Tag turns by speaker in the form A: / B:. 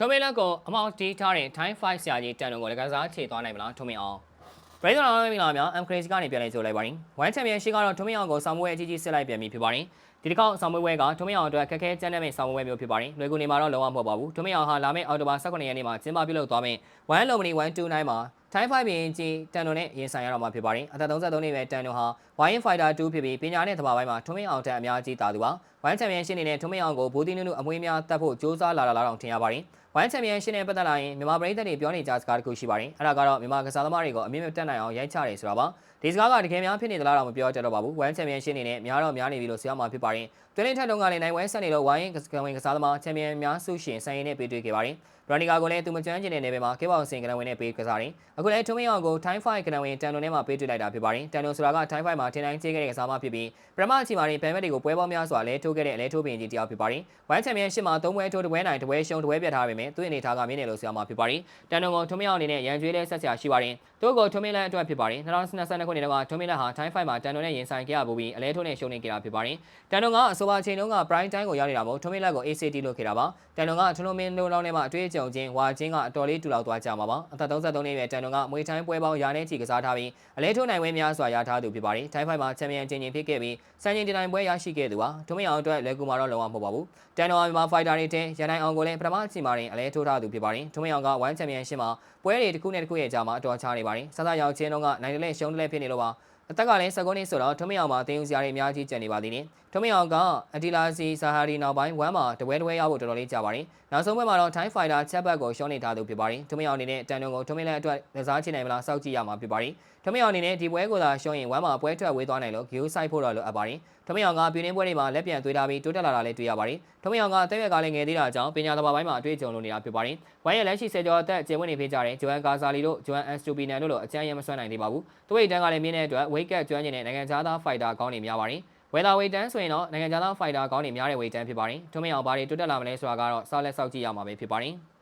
A: ထိုမင်းလက်ကိုအမောက်တီးထားတဲ့ Time 5ဆရာကြီးတန်တုံကိုလည်းကစားချေသွားနိုင်မလားထိုမင်းအောင်ပရိသတ်တော်မင်္ဂလာများ M Crazy ကနေပြန်လည်ကြိုလိုက်ပါရင်ဝမ်ချန်ပီယံရှစ်ကတော့ထိုမင်းအောင်ကိုဆောင်မွေးအကြီးကြီးဆစ်လိုက်ပြန်ပြီဖြစ်ပါတယ်ဒီတစ်ခေါက်ဆောင်မွေးပွဲကထိုမင်းအောင်အတွက်ခက်ခဲကြမ်းတဲ့မဲ့ဆောင်မွေးပွဲမျိုးဖြစ်ပါတယ်လွယ်ကူနေမှာတော့လုံးဝမဟုတ်ပါဘူးထိုမင်းအောင်ဟာလာမယ့်အောက်တိုဘာ18ရက်နေ့မှာကျင်းပပြုလုပ်သွားမယ့်1 Lomini 129မှာ Time 5ပြင်ကြီးတန်တုံနဲ့ရင်ဆိုင်ရတော့မှာဖြစ်ပါတယ်အသက်33နှစ်ပဲတန်တုံဟာ Wine Fighter 2ဖြစ်ပြီးပညာနဲ့သဘာဝပိုင်းမှာထွန်းမင်းအောင်တက်အများကြီးတာသူပါဝမ်ချန်ပီယံရှစ်အနေနဲ့ထွန်းမင်းအောင်ကိုဘူတီနုနုအမွေးများတက်ဖို့စ조사လာလာလာတော့ထင်ရပါတယ် ဝမ်ချန်ပီယံရှစ်နဲ့ပတ်သက်လာရင်မြန်မာပြည်သက်တွေပြောနေကြစကားတစ်ခုရှိပါတယ်အဲ့ဒါကတော့မြန်မာကစားသမားတွေကိုအမြင့်မြတ်တက်နိုင်အောင်ရိုက်ချတယ်ဆိုတာပါဒီစကားကတကယ်များဖြစ်နေသလားတော့မပြောတတ်တော့ပါဘူးဝမ်ချန်ပီယံရှစ်အနေနဲ့များတော့များနေပြီလို့ဆိုရမှာဖြစ်ပါတယ်တွင်းထက်တုန်းကလည်းနိုင်ဝဲဆက်နေလို့ဝိုင်းကဝင်ကစားသမားချန်ပီယံများစုရှင်ဆိုင်ရင်နဲ့ပေးတွေ့ခဲ့ပါတယ်ဘရန်နီကာကိုလည်းသူမကျွမ်းကျင်တဲ့နေပယ်မှာကေဘောင်စင်ကနဝင်နဲ့ပေးကစားတယ်အခုလည်းထုံးမင်းအောင်ကို Time 5ကနဝင်တန်လွန်ထဲမှာပေးတွေ့လိုက်တာဖြစ်ပါတယ်တန်လွန်ဆိုတာက Time 5မှာထင်တိုင်းချေခဲ့တဲ့ကစားမဖြစ်ပြီးပရမအချီမာရင်ပန်မက်တွေကိုပွဲပေါင်းများစွာလဲထိုးခဲ့တဲ့အလဲထိုးပင်ကြီးတယောက်ဖြစ်ပါတယ်ဝိုင်းချန်ပီယံရှစ်မှာ၃ပွဲထိုးတစ်ပွဲနိုင်တစ်ပွဲရှုံးတစ်ပွဲပြတ်ထားပေမဲ့သူ့အနေထားကမြင့်နေလို့ဆိုရမှာဖြစ်ပါတယ်တန်လွန်ကိုထုံးမင်းအောင်အနေနဲ့ရန်ကျွေးလဲဆက်ဆရာရှိပါတယ်သူ့ကိုထုံးမင်းလန်အတွက်ဖြစ်ပါတယ်2022ခုနှစ်တုန်းကထုံးမင်းလန်ဟာ Time 5မှာတန်လွန်နဲ့ရင်ဆိုင်ခဲ့ရပြီးအလဲထိုးနဲ့ရှုံးနေခဲ့တာဖြစ်ပါတယ်တန်လွန်ကအဆိုပါအချိန်တုန်းက Prime Time ကိုရောက်နေတာမို့ထုံးမင်းလန်ကို ACT လုပ်ခဲ့တာပါတန်လွန်ကထုံးလုံးမင်းလုံးလောင်းထဲမှာအတွေ့အကြုံချင်းဝါချင်းကအတော်လေးတူလောက်သွားကြမှာပါအသက်33နှစ်အရွယ်တန်လွန်ကမွေထိုင်းပွဲပေါင်းရာနဲ့ချီကစားထားပြီးအလဲထိုးနိုင်ဝဲများစွာရထားသူဖြစ်ပါတယ်ထိုင်းဖိုင်မှာချန်ပီယံချင်းချင်းဖြစ်ခဲ့ပြီးစံချိန်တိုင်းပွဲရရှိခဲ့သူပါထုံးမင်းအောင်အတွက်လဲကူမာတော့လုံးဝမဟုတ်ပါဘူးတန်လွန်ကမြန်မာဖိုက်တာတွေတဲ့ရန်နိုင်အောင်ကိုလည်းပထမအချိန်မှာရင်အလဲထိုးထားသူဖြစ်ပါတယ်ထုံးမင်းအောင်ကဝမ်ချန်ပီယံရှစ်မှာပွဲတွေတစ်ခုနဲ့တစ်ခုရဲ့ကြားမှာအတော်ချနေပါတယ်ဆဆရောက်ချင်းတုန်းကနိုင်တယ်လဲရှုံးတယ်လဲဖြစ်နေလို့ပါ အသက်ကလည်းစကုန်းနေဆိုတော့ထုံးမင်းအောင်မှာတင်းဦးစရာတွေအများကြီးကျန်နေပါသေးတယ်ထုံးမင်းအောင်ကအဒီလာစီဆာဟာရီနောက်ပိုင်းဝမ်မှာတပွဲတပွဲရဖို့တော်တော်လေးကြာပါတယ်နောက်ဆုံးပွဲမှာတော့ Thai Fighter ချက်ဘတ်ကိုရှုံးနေထားသူဖြစ်ပါတယ်ထုံးမင်းအောင်အနေနဲ့တန်တုံကိုထုံးမင်းလက်အတွက်ကစားချနိုင်မလားစောင့်ကြည့်ရမှာဖြစ်ပါတယ်ထုံးမင်းအောင်အနေနဲ့ဒီပွဲကိုသာရှုံးရင်ဝမ်မှာပွဲထွက်ဝေးသွားနိုင်လို့ဂီယိုဆိုင်ဖို့တော့လိုအပ်ပါတယ်ထုံးမင်းအောင်ကပြည်တွင်းပွဲတွေမှာလက်ပြန်သွေးထားပြီးတိုးတက်လာတာလည်းတွေ့ရပါတယ်ထုံးမင်းအောင်ကတက်ရွက်ကလည်းငယ်သေးတာကြောင့်ပညာသဘာပိုင်းမှာအတွေ့အကြုံလိုနေတာဖြစ်ပါတယ်ဝမ်ရဲ့လက်ရှိဆယ်ကျော်အသက်ကျင်းဝင်နေဖေးကြတဲ့ဂျိုအန်ကာဇာလီတို့ဂျိုအန်အန်စတူပီနန်တို့လိုအကြမ်းရမဆွမ်းနိုင်သေးပါဘူးသူ့အိတ်တန်းကလည်းမြင်းတဲ့အတွက်ဝိတ်ကတ်ကျွမ်းကျင်တဲ့နိုင်ငံခြားသားဖိုက်တာကောင်းနေများပါတယ်ဝယ်လာဝေတန်းဆိုရင်တော့နိုင်ငံခြားသားဖိုက်တာကောင်းနေများတဲ့ဝေတန်းဖြစ်ပါတယ်။ထွန်းမင်းအောင်ဘာတွေတွတ်တက်လာမလဲဆိုတာကတော့စောက်လက်စောက်ကြည့်ရမှာပဲဖြစ်ပါတယ်။